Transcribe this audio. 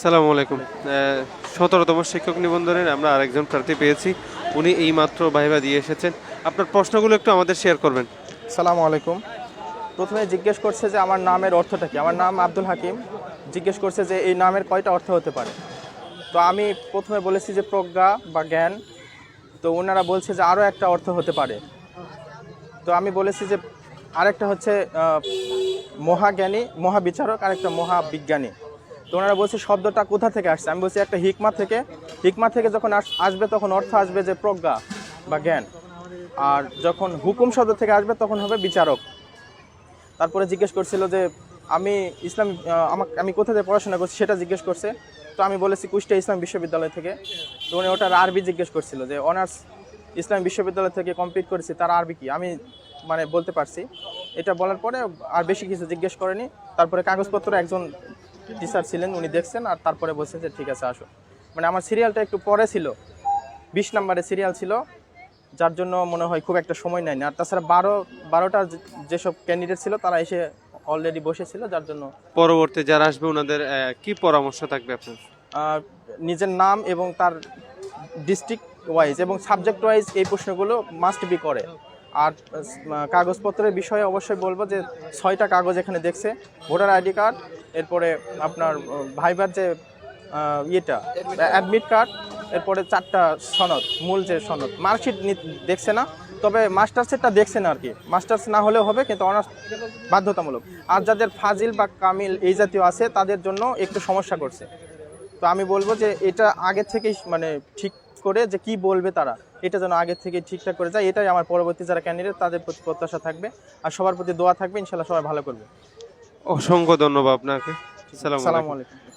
সালামু আলাইকুম। সতেরোতম শিক্ষক নিবন্ধনের আমরা আরেকজন প্রার্থী পেয়েছি। উনি এইমাত্র ভাইবা দিয়ে এসেছেন। আপনার প্রশ্নগুলো একটু আমাদের শেয়ার করবেন। সালামু আলাইকুম। প্রথমে জিজ্ঞেস করছে যে আমার নামের অর্থটা কি? আমার নাম আব্দুল হাকিম। জিজ্ঞেস করছে যে এই নামের কয়টা অর্থ হতে পারে? তো আমি প্রথমে বলেছি যে প্রজ্ঞা বা জ্ঞান। তো ওনারা বলছে যে আরও একটা অর্থ হতে পারে। তো আমি বলেছি যে আরেকটা হচ্ছে মহাজ্ঞানী, মহাবিচারক, আরেকটা মহাবিজ্ঞানী। তো ওনারা বলছে, শব্দটা কোথা থেকে আসছে? আমি বলছি, একটা হিকমা থেকে। হিকমা থেকে যখন আস- আসবে, তখন অর্থ আসবে যে প্রজ্ঞা বা জ্ঞান। আর যখন হুকুম শব্দ থেকে আসবে, তখন হবে বিচারক। তারপরে জিজ্ঞেস করছিল যে, আমি ইসলাম আমাকে, আমি কোথা থেকে পড়াশোনা করছি? সেটা জিজ্ঞেস করছে। তো আমি বলেছি, কুষ্টিয়া ইসলাম বিশ্ববিদ্যালয় থেকে। তো উনি ওটার আরবি জিজ্ঞেস করছিল যে, অনার্স ইসলাম বিশ্ববিদ্যালয় থেকে কমপ্লিট করেছি, তার আরবি কি? আমি মানে বলতে পারছি। এটা বলার পরে আর বেশি কিছু জিজ্ঞেস করেনি। তারপরে কাগজপত্র একজন টিচার ছিলেন উনি দেখছেন আর তারপরে বলছেন যে ঠিক আছে আসো। মানে আমার সিরিয়ালটা একটু পরে ছিল বিশ নম্বরের সিরিয়াল ছিল যার জন্য মনে হয় খুব একটা সময় নেয়নি। আর তাছাড়া বারো বারোটা যেসব ক্যান্ডিডেট ছিল তারা এসে অলরেডি বসেছিল যার জন্য পরবর্তী যারা আসবে ওনাদের কি পরামর্শ থাকবে আপনার? নিজের নাম এবং তার ডিস্ট্রিক্ট ওয়াইজ এবং সাবজেক্ট ওয়াইজ এই প্রশ্নগুলো মাস্ট বি করে। আর কাগজপত্রের বিষয়ে অবশ্যই বলব যে ছয়টা কাগজ এখানে দেখছে। ভোটার আইডি কার্ড, এরপরে আপনার ভাইবার যে ইয়েটা, অ্যাডমিট কার্ড, এরপরে চারটা সনদ, মূল যে সনদ, মার্কশিট দেখছে না, তবে মাস্টার্সেরটা দেখছে না আর কি মাস্টার্স না হলেও হবে, কিন্তু অনার্স বাধ্যতামূলক। আর যাদের ফাজিল বা কামিল এই জাতীয় আছে, তাদের জন্য একটু সমস্যা করছে। তো আমি বলব যে এটা আগে থেকেই মানে ঠিক করে যে কি বলবে তারা। এটা যেন আগে থেকে ঠিকঠাক করে যায় এটাই আমার পরবর্তী যারা ক্যান্ডিডেট তাদের প্রতি প্রত্যাশা থাকবে। আর সবার প্রতি দোয়া থাকবে ইনশাল্লাহ সবাই ভালো করবে। অসংখ্য ধন্যবাদ আপনাকে। সালাম আলাইকুম।